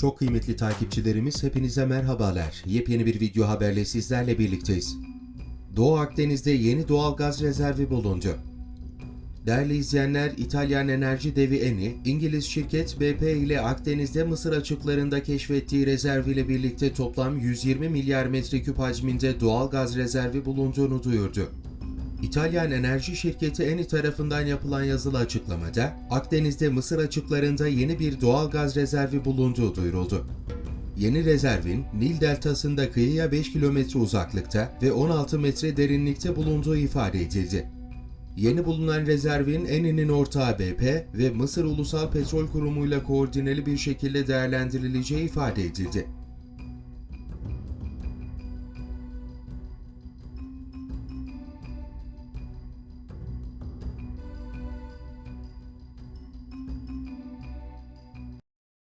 Çok kıymetli takipçilerimiz hepinize merhabalar. Yepyeni bir video haberle sizlerle birlikteyiz. Doğu Akdeniz'de yeni doğal gaz rezervi bulundu. Değerli izleyenler, İtalyan enerji devi Eni, İngiliz şirket BP ile Akdeniz'de Mısır açıklarında keşfettiği rezerv ile birlikte toplam 120 milyar metreküp hacminde doğal gaz rezervi bulunduğunu duyurdu. İtalyan enerji şirketi Eni tarafından yapılan yazılı açıklamada, Akdeniz'de Mısır açıklarında yeni bir doğal gaz rezervi bulunduğu duyuruldu. Yeni rezervin Nil deltasında kıyıya 5 kilometre uzaklıkta ve 16 metre derinlikte bulunduğu ifade edildi. Yeni bulunan rezervin Eni'nin ortağı BP ve Mısır Ulusal Petrol Kurumu ile koordineli bir şekilde değerlendirileceği ifade edildi.